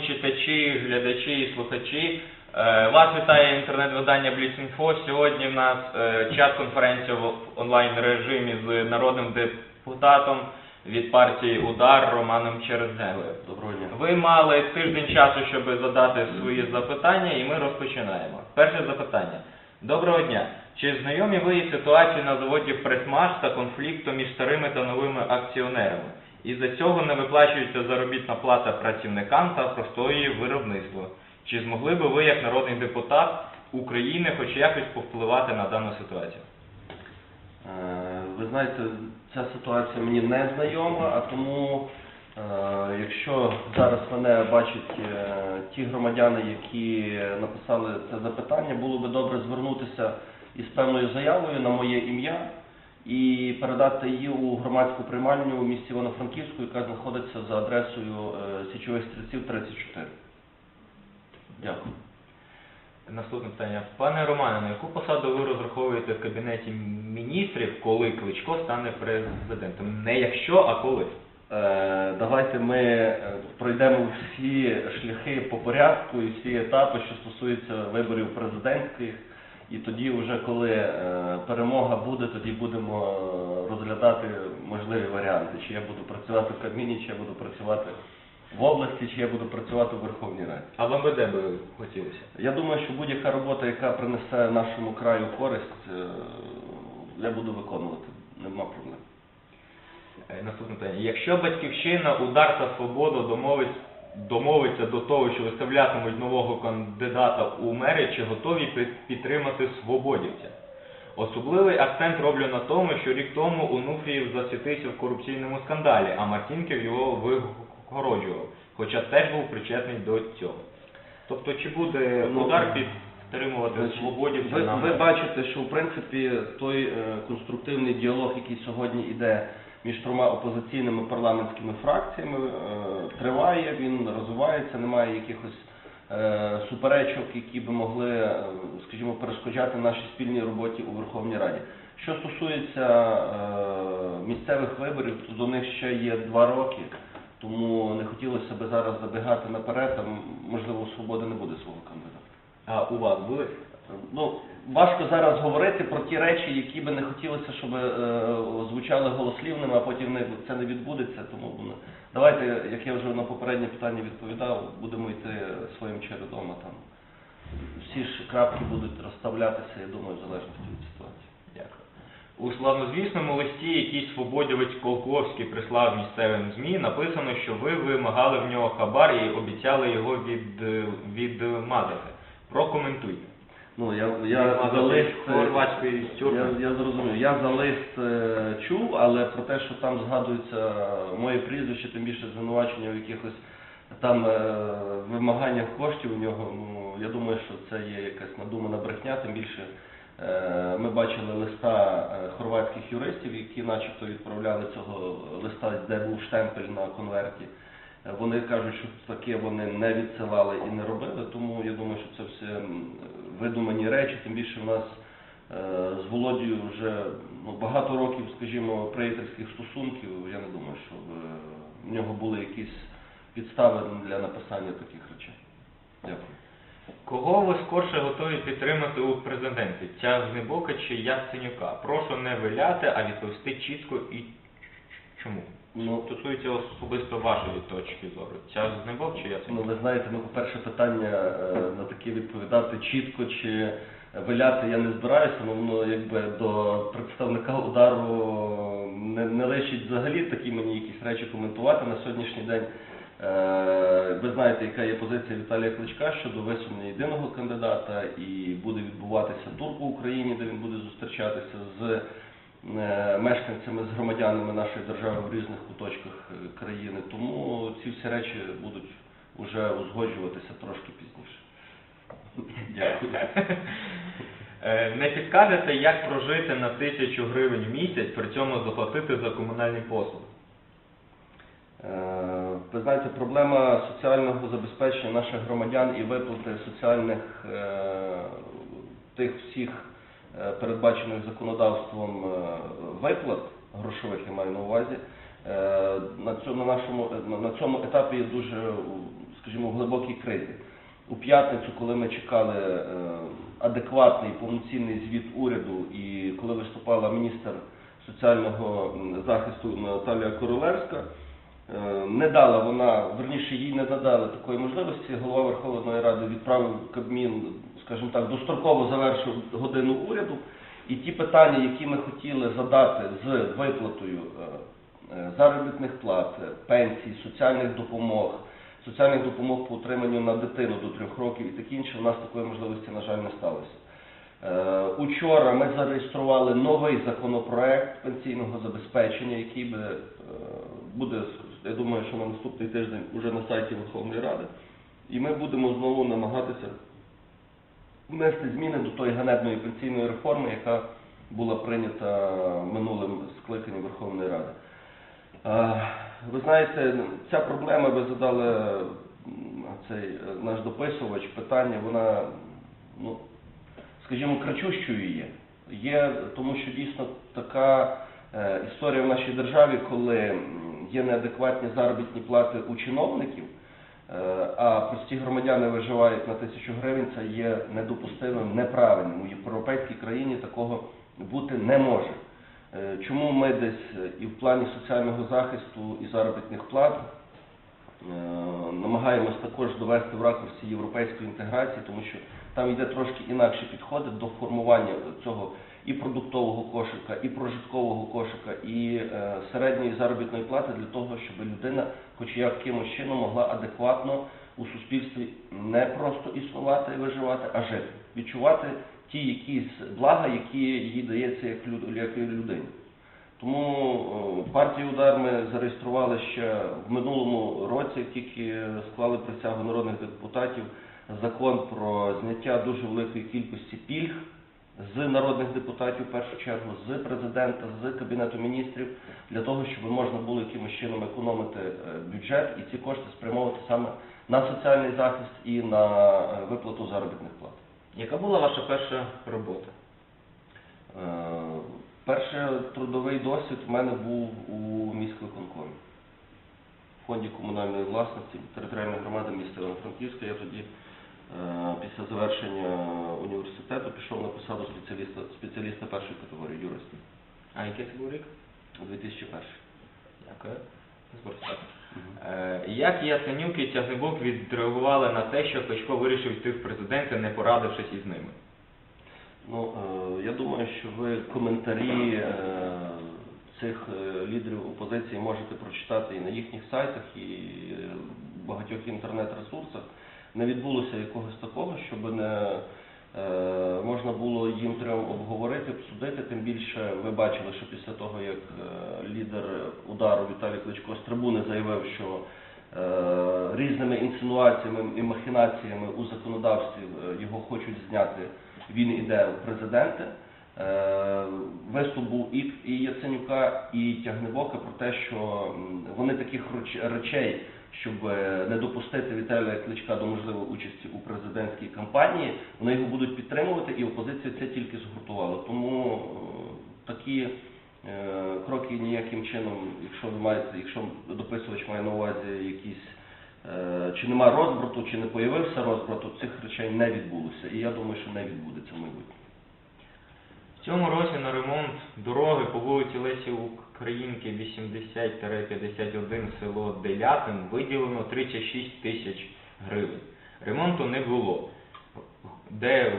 читачі, глядачі і слухачі. Е, Вас вітає інтернет-видання Бліцінфо. Сьогодні в нас е, чат-конференція в онлайн режимі з народним депутатом від партії Удар Романом Чередневою. Доброго дня. Ви мали тиждень часу, щоб задати свої запитання, і ми розпочинаємо. Перше запитання. Доброго дня. Чи знайомі ви із ситуацією на заводі Пресмаш та конфліктом між старими та новими акціонерами? Із-за цього не виплачується заробітна плата працівникам та простоює виробництво. Чи змогли би ви, як народний депутат України, хоч якось повпливати на дану ситуацію? Е, Ви знаєте, ця ситуація мені не знайома, а тому, е, якщо зараз мене бачать е, ті громадяни, які написали це запитання, було би добре звернутися із певною заявою на моє ім'я і передати її у громадську приймальню у місті Івано-Франківську, яка знаходиться за адресою е, Січових стрільців 34. Дякую. Наступне питання. Пане Романе, на яку посаду ви розраховуєте в кабінеті міністрів, коли Кличко стане президентом? Не якщо, а коли? Е, Давайте ми е, пройдемо всі шляхи по порядку і всі етапи, що стосуються виборів президентських. І тоді, вже коли е, перемога буде, тоді будемо е, розглядати можливі варіанти. Чи я буду працювати в Кабміні, чи я буду працювати в області, чи я буду працювати в Верховній Раді. А вам би де би хотілося? Я думаю, що будь-яка робота, яка принесе нашому краю користь, е, я буду виконувати. Нема проблем. Наступне питання. Якщо батьківщина, удар та свободу домовить, домовиться до того, що виставлятимуть нового кандидата у мери, чи готові підтримати свободівця? Особливий акцент роблю на тому, що рік тому Унуфіїв засвітився в корупційному скандалі, а Марцінків його вигороджував, хоча теж був причетний до цього. Тобто, чи буде Ну, удар підтримувати Значить, свободівця Ви, ви бачите, що в принципі той е, конструктивний діалог, який сьогодні йде між трьома опозиційними парламентськими фракціями, е, триває, він розвивається, немає якихось е, суперечок, які би могли, е, скажімо, перешкоджати нашій спільній роботі у Верховній Раді. Що стосується місцевих виборів, то до них ще є два роки. Тому не хотілося би зараз забігати наперед, там, можливо, свободи не буде свого кандидата. А у вас були? Ну, важко зараз говорити про ті речі, які би не хотілося, щоб е, звучали голослівними, а потім не, це не відбудеться. Тому ну, давайте, як я вже на попереднє питання відповідав, будемо йти своїм чередом. Там всі ж крапки будуть розставлятися, я думаю, в залежності від ситуації. У славнозвісному листі, який свободівець Колковський прислав місцевим ЗМІ, написано, що ви вимагали в нього хабар і обіцяли його від, відмазати. Прокоментуйте. Ну, я, я за лист, е. Я, я зрозумів. Я за лист е, чув, але про те, що там згадується моє прізвище, тим більше звинувачення в якихось там е, вимаганнях коштів у нього, ну я думаю, що це є якась надумана брехня, тим більше. е, Ми бачили листа е, хорватських юристів, які начебто відправляли цього листа, де був штемпель на конверті. Вони кажуть, що таке вони не відсилали і не робили, тому я думаю, що це все видумані речі, тим більше в нас е, з Володією вже ну, багато років, скажімо, приятельських стосунків. Я не думаю, що е, в нього були якісь підстави для написання таких речей. Дякую. Кого ви скорше готові підтримати у президенті? Тягнебока чи Яценюка? Прошу не виляти, а відповісти чітко і чому. Ну, Стосується особисто вашої точки зору. Тягнебок чи Ну, ви знаєте, ну, по-перше, питання е, на таке відповідати чітко чи виляти я не збираюся, ну, воно якби до представника удару не, не лишить взагалі такі мені якісь речі коментувати на сьогоднішній день. Е, Ви знаєте, яка є позиція Віталія Кличка щодо висунення єдиного кандидата, і буде відбуватися тур по Україні, де він буде зустрічатися з мешканцями, з громадянами нашої держави в різних куточках е, країни. Тому ці всі речі будуть вже узгоджуватися трошки пізніше. Дякую. Е, Не підкажете, як прожити на тисячу гривень в місяць, при цьому заплатити за комунальні послуги? Е, Ви знаєте, проблема соціального забезпечення наших громадян і виплати соціальних е, тих всіх е, передбачених законодавством е, виплат грошових, я маю на увазі, е, на цьому, на нашому, на- цьому етапі є дуже, скажімо, в глибокій кризі. У п'ятницю, коли ми чекали е, адекватний повноцінний звіт уряду, і коли виступала міністр соціального захисту Наталія Королевська, е, не дала вона, верніше їй не надали такої можливості. Голова Верховної Ради відправив Кабмін, скажімо так, достроково завершив годину уряду. І ті питання, які ми хотіли задати з виплатою е, е, заробітних плат, е, пенсій, соціальних допомог, соціальних допомог по утриманню на дитину до трьох років і таке інше, у нас такої можливості, на жаль, не сталося. Учора ми зареєстрували новий законопроект пенсійного забезпечення, який буде, я думаю, що на наступний тиждень уже на сайті Верховної Ради. І ми будемо знову намагатися внести зміни до тої ганебної пенсійної реформи, яка була прийнята минулим скликанням Верховної Ради. Ви знаєте, ця проблема, ви задали цей е, наш дописувач, питання, вона, ну, скажімо, кричущою є. Є, тому що дійсно така е, історія в нашій державі, коли є неадекватні заробітні плати у чиновників, а прості громадяни виживають на тисячу гривень, це є недопустимим, неправильним. У європейській країні такого бути не може. Е, Чому ми десь е, і в плані соціального захисту і заробітних плат е, намагаємось також довести в ракурсі європейської інтеграції, тому що там йде трошки інакші підходи до формування цього і продуктового кошика, і прожиткового кошика, і е, середньої заробітної плати для того, щоб людина, хоч якимось чином, могла адекватно у суспільстві не просто існувати і виживати, а жити, відчувати ті якісь блага, які їй дається як, люд, як людині. Тому е, партію удар ми зареєстрували ще в минулому році, тільки склали присягу народних депутатів закон про зняття дуже великої кількості пільг з народних депутатів в першу чергу, з президента, з кабінету міністрів, для того, щоб можна було якимось чином економити е, бюджет і ці кошти спрямовувати саме на соціальний захист і на е, виплату заробітних плат. Яка була ваша перша робота? Е, Перший трудовий досвід в мене був у міськвиконкомі. В фонді комунальної власності територіальної громади міста Івано-Франківська. Я тоді після завершення університету пішов на посаду спеціаліста, спеціаліста першої категорії юриста А який це був рік? 2001. Дякую. Е, Як Яценюк і Тягнебок відреагували на те, що Кличко вирішив йти в президенти, не порадившись із ними? Ну, е, я думаю, що ви коментарі е, цих е, лідерів опозиції можете прочитати і на їхніх сайтах, і в багатьох інтернет-ресурсах. Не відбулося якогось такого, щоб не е, можна було їм трьом обговорити, обсудити. Тим більше ви бачили, що після того, як е, лідер удару Віталій Кличко з трибуни заявив, що е, різними інсинуаціями і махінаціями у законодавстві його хочуть зняти, він іде в президенти. Виступ був і Яценюка, і Тягнебока про те, що вони таких речей, щоб е, не допустити Віталія Кличка до можливої участі у президентській кампанії, вони його будуть підтримувати, і опозиція це тільки згуртувала. Тому е, такі е, кроки ніяким чином, якщо маєте, якщо дописувач має на увазі якісь чи нема розбрату, чи не появився розбрату, цих речей не відбулося. І я думаю, що не відбудеться в майбутньому. В цьому році на ремонт дороги по вулиці Лесі Українки 80-51 село Делятин виділено 36 тисяч гривень. Ремонту не було. Де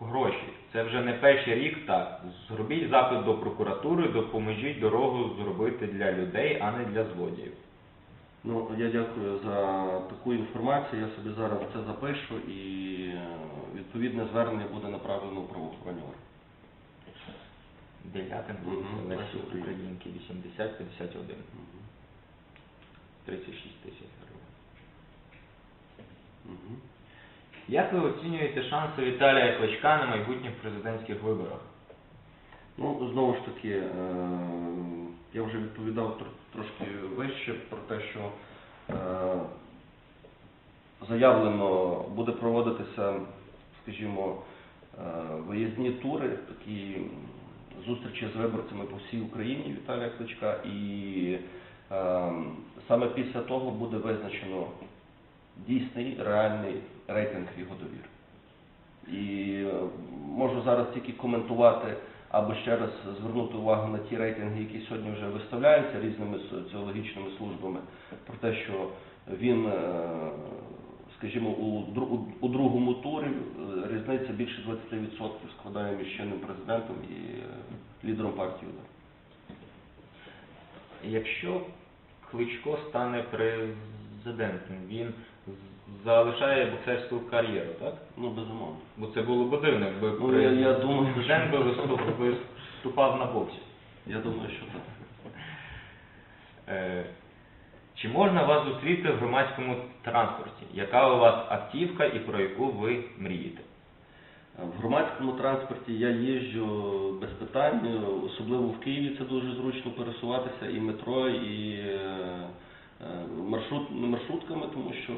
гроші? Це вже не перший рік так. Зробіть запит до прокуратури, допоможіть дорогу зробити для людей, а не для злодіїв. Ну, я дякую за таку інформацію. Я собі зараз це запишу і е, відповідне звернення буде направлено в правоохоронні органи. Вулиця Лесі Лесі Українки 80-51. 36 тисяч гривень. Як ви оцінюєте шанси Віталія Кличка на майбутніх президентських виборах? Ну, знову ж таки, е, я вже відповідав тр- трошки вище про те, що е, заявлено буде проводитися, скажімо, е, виїзні тури, такі зустрічі з виборцями по всій Україні Віталія Кличка, і е, саме після того буде визначено дійсний, реальний рейтинг його довіри. І е, можу зараз тільки коментувати або ще раз звернути увагу на ті рейтинги, які сьогодні вже виставляються різними соціологічними службами, про те, що він, е, скажімо, у, у- у другому турі е, різниця більше 20% складає між чинним президентом і е, лідером партії. Якщо Кличко стане президентом, він залишає боксерську кар'єру, так? Ну, безумовно. Бо це було б дивно, якби Ну, я- я думаю, президент би виступав на боксі. Я думаю, що так. Е, Чи можна вас зустріти в громадському транспорті? Яка у вас автівка і про яку ви мрієте? В громадському транспорті я їжджу без питань, особливо в Києві це дуже зручно пересуватися і метро, і е, е, маршрут, маршрутками, тому що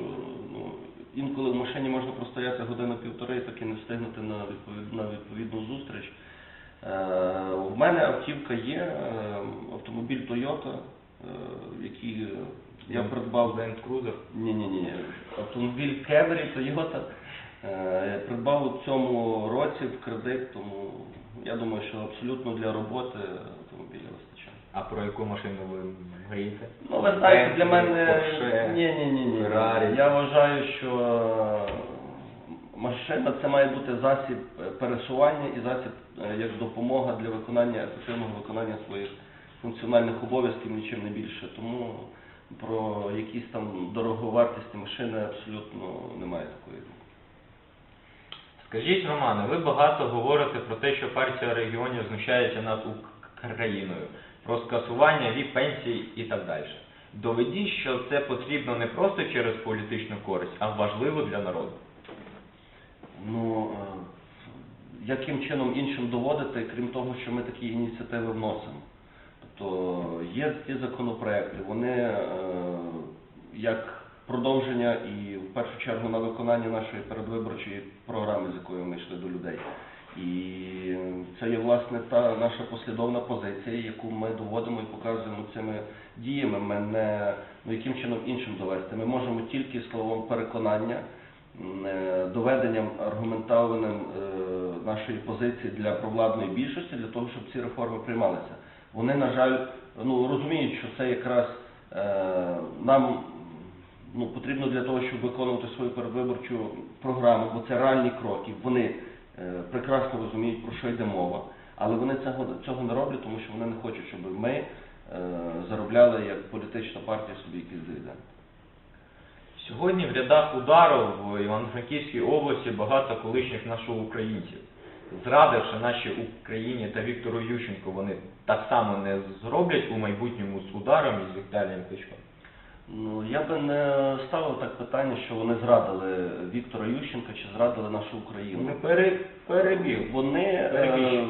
ну, інколи в машині можна простояти годину-півтори так і не встигнути на, відповід, на відповідну зустріч. Е, У мене автівка є, е, автомобіль Toyota, е, який я придбав Land Cruiser? ні, ні, ні. Автомобіль Camry Toyota е, я придбав у цьому році в кредит, тому я думаю, що абсолютно для роботи автомобіля вистачає. А про яку машину ви мрієте? Ну, ви знаєте, для мене Porsche, ні, ні, ні, ні. Ferrari. Я вважаю, що машина це має бути засіб пересування і засіб е, як допомога для виконання ефективного виконання своїх функціональних обов'язків, нічим не більше. Тому про якісь там дороговартісні машини абсолютно немає такої думки. Скажіть, Романе, ви багато говорите про те, що партія регіонів знущається над Україною, про скасування вік пенсій і так далі. Доведіть, що це потрібно не просто через політичну користь, а важливо для народу. Ну, е, яким чином іншим доводити, крім того, що ми такі ініціативи вносимо. Тобто є ті законопроекти, вони е, як продовження і в першу чергу на виконання нашої передвиборчої програми, з якою ми йшли до людей. І це є власне та наша послідовна позиція, яку ми доводимо і показуємо цими діями. Ми не ну яким чином іншим довести. Ми можемо тільки словом переконання, е, доведенням аргументованим е, нашої позиції для провладної більшості, для того, щоб ці реформи приймалися. Вони, на жаль, ну розуміють, що це якраз е, нам ну, потрібно для того, щоб виконувати свою передвиборчу програму, бо це реальні кроки. Вони е, прекрасно розуміють, про що йде мова, але вони цього, цього не роблять, тому що вони не хочуть, щоб ми е, заробляли як політична партія собі якісь дивіденди. Сьогодні в рядах удару в Івано-Франківській області багато колишніх наших українців. Зрадивши нашій Україні та Віктору Ющенку, вони так само не зроблять у майбутньому з ударом і з Віталієм Кличком. Ну, я би не ставив так питання, що вони зрадили Віктора Ющенка чи зрадили нашу Україну. Вони пере, перебіг. Вони е,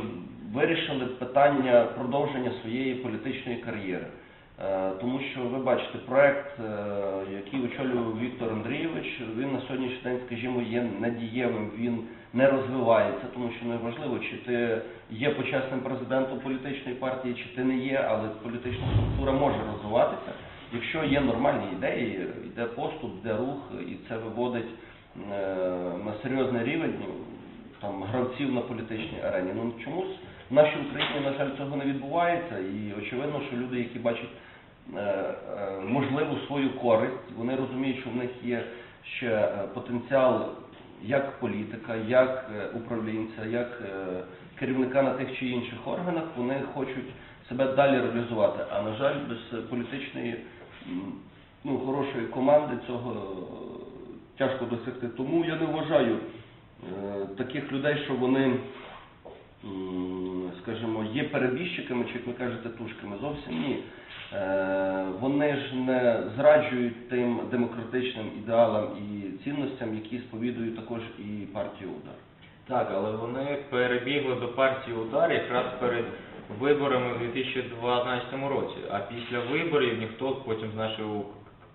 вирішили питання продовження своєї політичної кар'єри. Е, тому що ви бачите, проект, е, який очолював Віктор Андрійович, він на сьогоднішній день, скажімо, є недієвим, він не розвивається, тому що не важливо, чи ти є почесним президентом політичної партії, чи ти не є, але політична структура може розвиватися. Якщо є нормальні ідеї, йде поступ, йде рух, і це виводить е, на серйозний рівень ну, там гравців на політичній арені. Ну чомусь в нашій Україні, на жаль, цього не відбувається, і очевидно, що люди, які бачать е, е, можливу свою користь, вони розуміють, що в них є ще потенціал як політика, як е, управлінця, як е, керівника на тих чи інших органах, вони хочуть себе далі реалізувати. А на жаль, без політичної ну, хорошої команди цього е, тяжко досягти. Тому я не вважаю таких людей, що вони, скажімо, є перебіжчиками, чи як ви кажете, тушками. Зовсім ні. Е, Вони ж не зраджують тим демократичним ідеалам і цінностям, які сповідують також і партію удар. Так, але вони перебігли до партії удар якраз перед виборами у 2012 році. А після виборів ніхто потім з нашої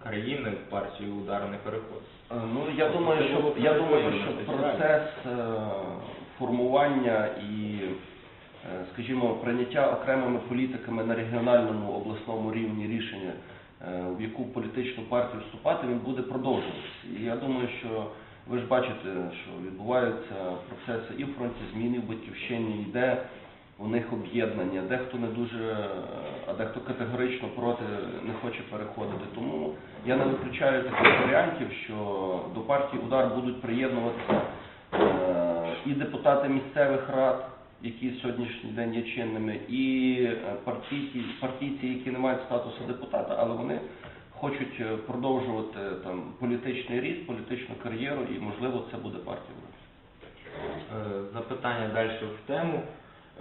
країни в партію удар не переходить. Е, Ну, я думаю, що я думаю, що процес формування і, е, скажімо, прийняття окремими політиками на регіональному обласному рівні рішення е, в яку політичну партію вступати, він буде продовжуватися. І я думаю, що ви ж бачите, що відбуваються процеси і в фронті зміни в батьківщині, йде у них об'єднання, дехто не дуже, е, а дехто категорично проти не хоче переходити. Тому я не виключаю таких варіантів, що до партії удар будуть приєднуватися і депутати місцевих рад, які сьогоднішній день є чинними, і е, партійці, партійці, які не мають статусу депутата, але вони хочуть е, продовжувати там політичний ріст, політичну кар'єру, і можливо це буде партія. Е, Запитання далі в тему.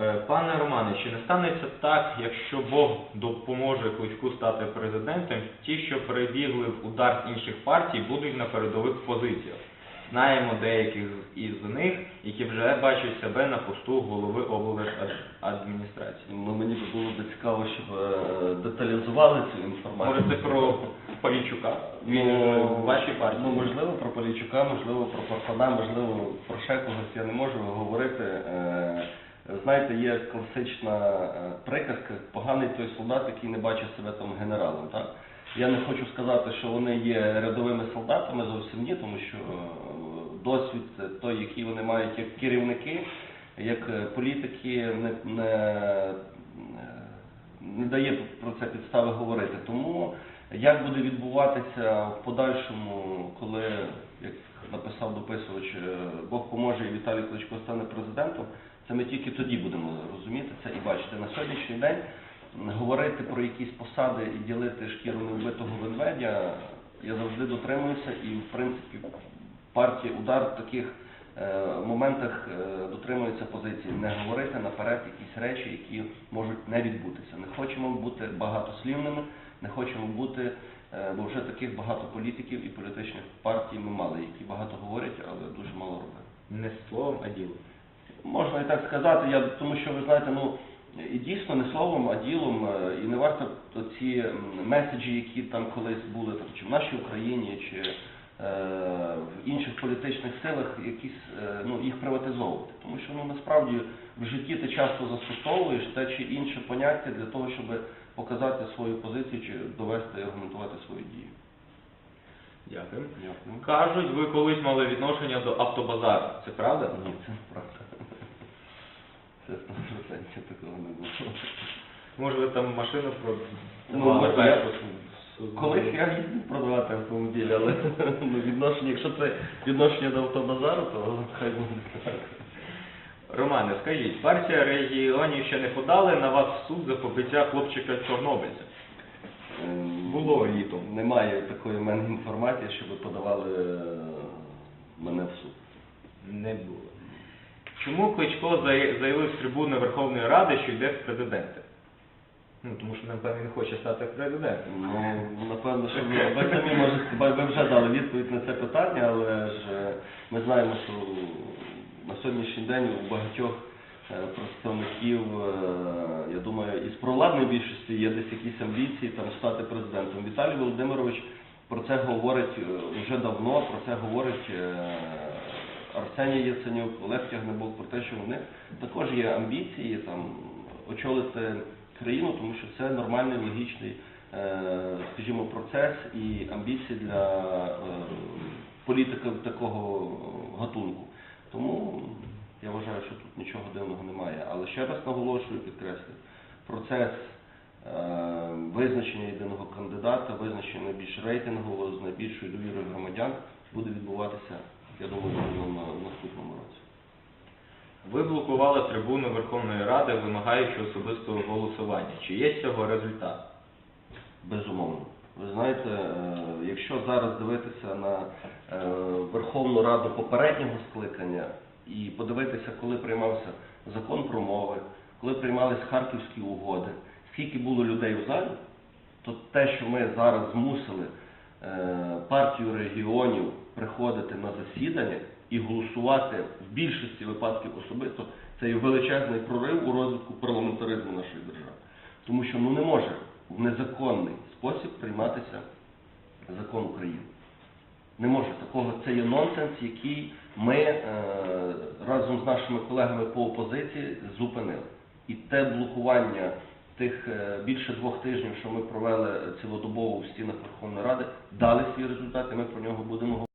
Е, Пане Романе, чи не станеться так, якщо Бог допоможе Кличку стати президентом, ті, що перебігли в удар інших партій, будуть на передових позиціях? Знаємо деяких із них, які вже бачать себе на посту голови облдержадміністрації. Ну мені було б цікаво, щоб е, деталізували цю інформацію. Може, це про Полічука? Він Ну, в вашій партії. Ну, можливо, про Полійчука, можливо, про Парфана, можливо, про ще когось я не можу говорити. Е, Знаєте, є класична е, приказка, поганий той солдат, який не бачить себе там генералом. Так? Я не хочу сказати, що вони є рядовими солдатами, зовсім ні, тому що е, досвід той, який вони мають як керівники, як е, політики, не, не, е, не дає про це підстави говорити. Тому як буде відбуватися в подальшому, коли, як написав дописувач, Бог поможе і Віталій Кличко стане президентом, це ми тільки тоді будемо розуміти це і бачити. На сьогоднішній день говорити про якісь посади і ділити шкіру невбитого ведмедя, я завжди дотримуюся і, в принципі, партія удар в таких е, моментах е, дотримується позиції не говорити наперед якісь речі, які можуть не відбутися. Не хочемо бути багатослівними, не хочемо бути, е, бо вже таких багато політиків і політичних партій ми мали, які багато говорять, але дуже мало роблять. Не словом, а ділом. Можна і так сказати, я, тому що ви знаєте, ну і дійсно не словом, а ділом, е, і не варто ці меседжі, які там колись були там, чи в нашій Україні, чи е, в інших політичних силах, якісь е, ну їх приватизовувати. Тому що ну насправді в житті ти часто застосовуєш те чи інше поняття для того, щоб показати свою позицію чи довести і аргументувати свою дію. Дякую. Дякую. Кажуть, ви колись мали відношення до автобазару. Це правда? Ні, це неправда. Це 100% такого не було. Може ви там машину Ну, продавали? я- першу свою? Колись я їздив продавати автомобілі, але ну, відношення, якщо це відношення до автобазару, то хай буде так. Романе, скажіть, партія регіонів ще не подали на вас в суд за побиття хлопчика Чорнобильця? Ем, Було літом. Немає такої в мене інформації, щоб подавали е, мене в суд. Не було. Чому Кличко заявив з трибуни Верховної Ради, що йде в президенти? Ну, тому що, напевно, він хоче стати президентом. Ну, напевно, що ви, ви самі можете, ви вже дали відповідь на це питання, але ж е, ми знаємо, що на сьогоднішній день у багатьох е, представників, е, я думаю, із провладної більшості є десь якісь амбіції там стати президентом. Віталій Володимирович про це говорить вже давно, про це говорить Арсеній Яценюк, Олег Тягнебок, про те, що них також є амбіції там очолити країну, тому що це нормальний логічний, е, скажімо, процес і амбіції для е, політика такого гатунку. Тому я вважаю, що тут нічого дивного немає. Але ще раз наголошую, підкреслюю, процес е, визначення єдиного кандидата, визначення найбільш рейтингового з найбільшою довірою громадян буде відбуватися, я думаю, на на наступному році. Ви блокували трибуну Верховної Ради, вимагаючи особистого голосування. Чи є з цього результат? Безумовно. Ви знаєте, е, якщо зараз дивитися на е, Верховну Раду попереднього скликання і подивитися, коли приймався закон про мови, коли приймались Харківські угоди, скільки було людей в залі, то те, що ми зараз змусили е, партію регіонів приходити на засідання і голосувати в більшості випадків особисто, це є величезний прорив у розвитку парламентаризму нашої держави. Тому що ну не може в незаконний спосіб прийматися закон України. Не може такого. Це є нонсенс, який ми е, разом з нашими колегами по опозиції зупинили. І те блокування тих е, більше двох тижнів, що ми провели цілодобово в стінах Верховної Ради, дали свій результат, і ми про нього будемо говорити.